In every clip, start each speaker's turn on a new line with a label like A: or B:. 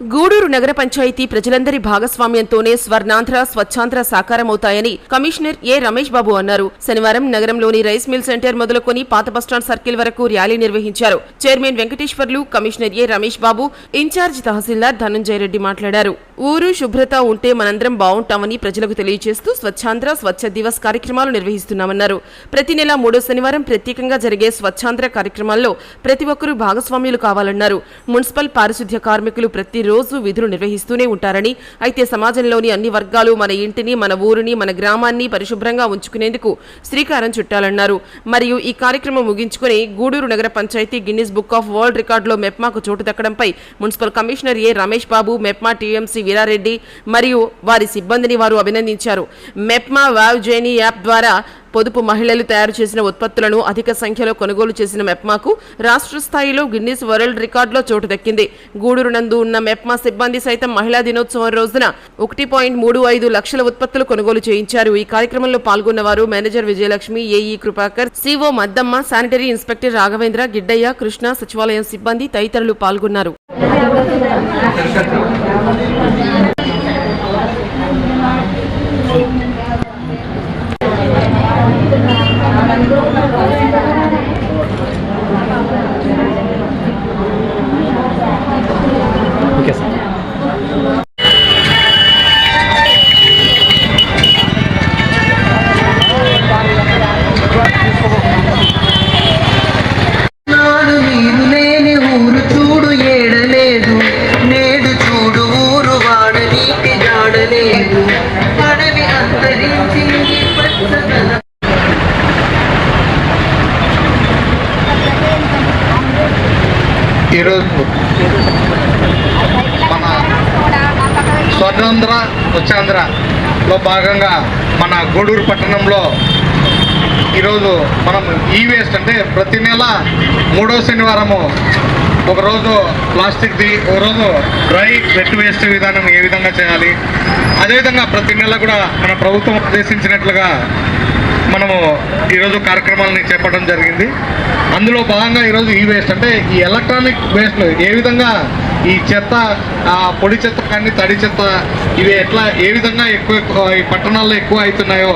A: గూడూరు నగర పంచాయతీ ప్రజలందరి భాగస్వామ్యంతోనే స్వర్ణాంధ్ర స్వచ్ఛాంధ్ర సాకారమవుతాయని కమిషనర్ ఏ రమేష్ బాబు అన్నారు. శనివారం నగరంలోని రైస్ మిల్ సెంటర్ మొదలుకొని పాత బస్టాండ్ సర్కిల్ వరకు ర్యాలీ నిర్వహించారు. Chairman Venkateswarlu commissioner A Ramesh Babu in charge తహసీల్దార్ ధనంజయ రెడ్డి మాట్లాడారు. ఊరు శుభ్రత ఉంటే మనందరం బాగుంటామని ప్రజలకు తెలియజేస్తూ స్వచ్ఛాంధ్ర స్వచ్ఛ దివస్ కార్యక్రమాలు నిర్వహిస్తున్నామన్నారు. ప్రతి నెల మూడో శనివారం ప్రత్యేకంగా జరిగే స్వచ్ఛాంధ్ర కార్యక్రమాల్లో ప్రతి ఒక్కరూ భాగస్వామ్యులు కావాలన్నారు. మున్సిపల్ పారిశుద్ధ్య కార్మికులు ప్రతిరోజు విధులు నిర్వహిస్తూనే ఉంటారని అయితే సమాజంలోని అన్ని వర్గాలు మన ఇంటిని మన ఊరిని మన గ్రామాన్ని పరిశుభ్రంగా ఉంచుకునేందుకు శ్రీకారం చుట్టాలన్నారు. మరియు ఈ కార్యక్రమం ముగించుకుని గూడూరు నగర panchayat Guinness book of world రికార్డులో మెప్మాకు చోటు దక్కడంపై municipal commissioner A Ramesh Babu MEPMA TMC Veerareddy మరియు వారి సిబ్బందిని వారు అభినందించారు. మెప్మా వావ్ జేని యాప్ ద్వారా పొదుపు మహిళలు తయారు చేసిన ఉత్పత్తులను అధిక సంఖ్యలో కొనుగోలు చేసిన మెప్మాకు రాష్ట్ర స్థాయిలో గిన్నిస్ వరల్డ్ రికార్డులో చోటు దక్కింది. గూడూరు నందు ఉన్న మెప్మా సిబ్బంది సైతం మహిళా దినోత్సవం రోజున ఒకటి పాయింట్ మూడు ఐదు లక్షల ఉత్పత్తులు కొనుగోలు చేయించారు. ఈ కార్యక్రమంలో పాల్గొన్న వారు manager Vijayalakshmi AE Krupakar CO Maddamma sanitary inspector Raghavendra Giddaiah Krishna సచివాలయం సిబ్బంది తదితరులు పాల్గొన్నారు.
B: ఈరోజు మన స్వర్ణాంధ్ర ఉచ్చాంధ్రలో భాగంగా మన గూడూరు పట్టణంలో ఈరోజు మనం ఈ వేస్ట్ అంటే ప్రతి నెల మూడో శనివారము ఒకరోజు ప్లాస్టిక్ది ఒకరోజు డ్రై వెట్ వేస్ట్ విధానం ఏ విధంగా చేయాలి అదేవిధంగా ప్రతి నెల కూడా మన ప్రభుత్వం ఉద్దేశించినట్లుగా మనము ఈరోజు కార్యక్రమాలని చేపట్టడం జరిగింది. అందులో భాగంగా ఈరోజు ఈ వేస్ట్ అంటే ఈ ఎలక్ట్రానిక్ వేస్ట్ ఏ విధంగా ఈ చెత్త ఆ పొడి చెత్త కానీ తడి చెత్త ఇవి ఎట్లా ఏ విధంగా ఎక్కువ ఎక్కువ ఈ పట్టణాల్లో ఎక్కువ అవుతున్నాయో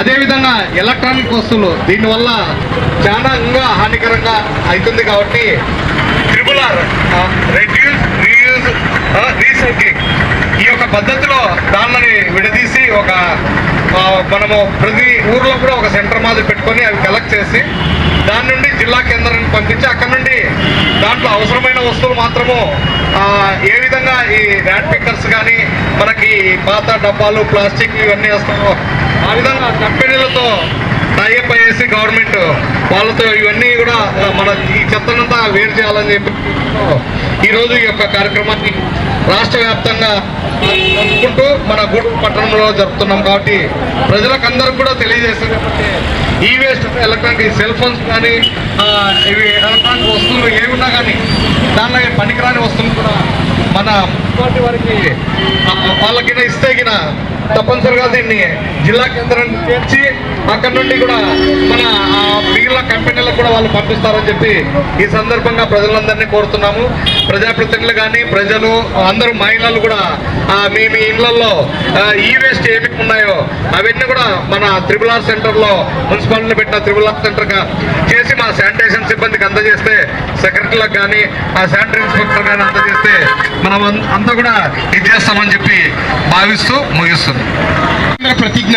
B: అదేవిధంగా ఎలక్ట్రానిక్ వస్తువులు దీనివల్ల చాలా ఇంకా హానికరంగా అవుతుంది కాబట్టి triple R reduce reuse recycling ఈ యొక్క పద్ధతిలో దానిని విడదీసి ఒక మనము ప్రతి ఊర్లో కూడా ఒక సెంటర్ మాదిరి పెట్టుకొని అవి కలెక్ట్ చేసి దాని నుండి జిల్లా కేంద్రానికి పంపించి అక్కడ నుండి దాంట్లో అవసరమైన వస్తువులు మాత్రము ఏ విధంగా ఈ ర్యాట్ పిక్కర్స్ కానీ మనకి పాత డబ్బాలు ప్లాస్టిక్ ఇవన్నీ వస్తాయో ఆ విధంగా కంపెనీలతో టైఅప్ అయ్యేసి గవర్నమెంట్ వాళ్ళతో ఇవన్నీ కూడా మన ఈ చెత్తనంతా వేరు చేయాలని చెప్పి ఈరోజు ఈ యొక్క కార్యక్రమాన్ని రాష్ట్ర వ్యాప్తంగా జరుపుకుంటూ మన గూడూరు పట్టణంలో జరుపుతున్నాం కాబట్టి ప్రజలకు అందరికి కూడా తెలియజేస్తుంది కాబట్టి ఈ వేస్ట్ ఎలక్ట్రానిక్ సెల్ ఫోన్స్ కానీ ఇవి ఎలక్ట్రానిక్ వస్తువులు ఏమున్నా కానీ దానిలో పనికిరాని వస్తువులు కూడా మన మున్సిపాలిటీ వారికి వాళ్ళకి ఇస్తే గిన తప్పనిసరిగా దీన్ని జిల్లా కేంద్రాన్ని చేర్చి అక్కడ నుండి కూడా మన మిగిలిన కంపెనీలకు కూడా వాళ్ళు పంపిస్తారని చెప్పి ఈ సందర్భంగా ప్రజలందరినీ కోరుతున్నాము. ప్రజాప్రతినిధులు కానీ ప్రజలు అందరూ మహిళలు కూడా మీ మీ ఇళ్ళలో ఈ వేస్ట్ ఏమి ఉన్నాయో అవన్నీ కూడా మన త్రిబుల్ ఆర్ సెంటర్లో మున్సిపాలిటీలో పెట్టిన త్రిబుల్ ఆర్ సెంటర్గా చేసి మా శానిటేషన్ సిబ్బందికి అందజేస్తే సెక్రటరీలకు కానీ ఆ శానిటరీ ఇన్స్పెక్టర్ కానీ అందజేస్తే మనం అంతా కూడా ఇది చేస్తామని చెప్పి భావిస్తూ
C: ముగిస్తుంది ప్రతిజ్ఞ.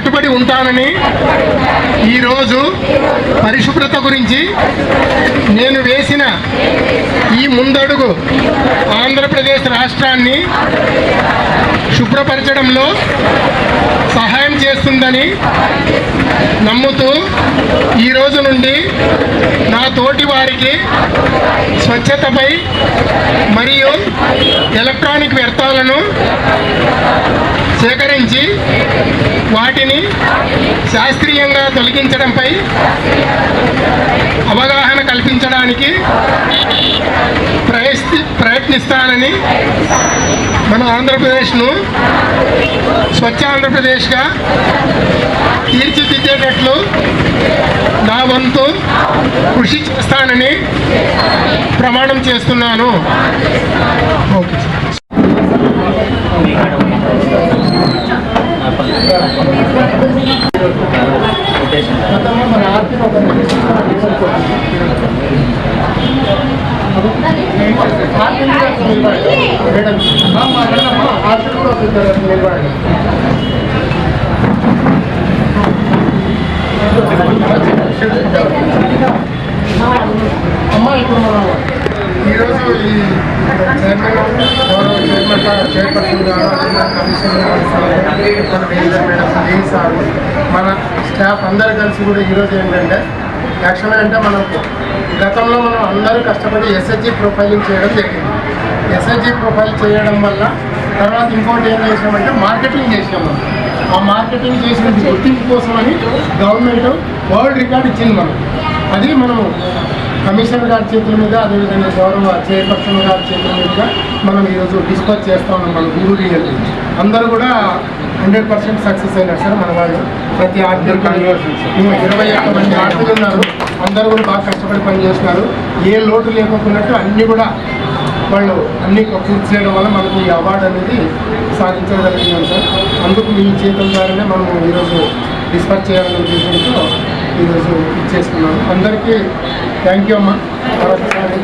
C: కట్టుబడి ఉంటానని ఈరోజు పరిశుభ్రత గురించి నేను వేసిన ఈ ముందడుగు ఆంధ్రప్రదేశ్ రాష్ట్రాన్ని శుభ్రపరచడంలో సహాయం చేస్తుందని నమ్ముతూ ఈ రోజు నుండి నా తోటి వారికి స్వచ్ఛతపై మరియు ఎలక్ట్రానిక్ వ్యర్థాలను సేకరించి వాటిని శాస్త్రీయంగా తొలగించడంపై అవగాహన కల్పించడానికి ప్రయత్ని ప్రయత్నిస్తానని మన ఆంధ్రప్రదేశ్ను స్వచ్ఛ ఆంధ్రప్రదేశ్గా తీర్చిదిద్దేటట్లు నా వంతు కృషి చేస్తానని ప్రమాణం చేస్తున్నాను. ఓకే మేడం అమ్మా, మేడమ్మా, ఆర్టీ కూడా వస్తుంది నిలబడండి. అమ్మా ఇప్పుడు మనం ఈరోజు ఈ చైర్మన్ గౌరవ చైర్మన్ గారు, చైర్పర్సన్ గారు అదేవిధంగా కమిషనర్ మన మేనేజర్ మేడం సార్ మన స్టాఫ్ అందరు కలిసి కూడా ఈరోజు ఏంటంటే యాక్చువల్గా అంటే మనం గతంలో మనం అందరూ కష్టపడి ఎస్హెచ్జి ప్రొఫైలింగ్ చేయడం జరిగింది. ఎస్హెచ్జి ప్రొఫైల్ చేయడం వల్ల తర్వాత ఇంకోటి ఏం చేసామంటే మార్కెటింగ్ చేసాం మనం ఆ మార్కెటింగ్ చేసిన గుర్తింపు కోసమని గవర్నమెంట్ వరల్డ్ రికార్డ్ ఇచ్చింది మనం అది మనము కమిషనర్ గారి చేతుల మీద అదేవిధంగా గౌరవ చైర్పర్సన్ గారి చేతుల మీదుగా మనం ఈరోజు డిస్పాచ్ చేస్తా ఉన్నాం మన గురు రియల్ అందరూ కూడా హండ్రెడ్ పర్సెంట్ సక్సెస్ అయినారు సార్ మన వాళ్ళు ప్రతి ఆర్థిక ఇరవై ఒక్క మంది ఆర్థికులు ఉన్నారు. అందరూ కూడా బాగా కష్టపడి పని చేస్తున్నారు ఏ లోటు లేకపోయినట్టు అన్నీ కూడా వాళ్ళు అన్ని పూర్తి చేయడం వల్ల మనకు ఈ అవార్డు అనేది సాధించగలిగినాం సార్. అందుకు మీ చేతుల ద్వారానే మనం ఈరోజు డిస్పాచ్ చేయాలనే ఉద్దేశంతో ఈరోజు ఇచ్చేసుకున్నాం అందరికీ థ్యాంక్ యూ అమ్మా. మరొకసారి.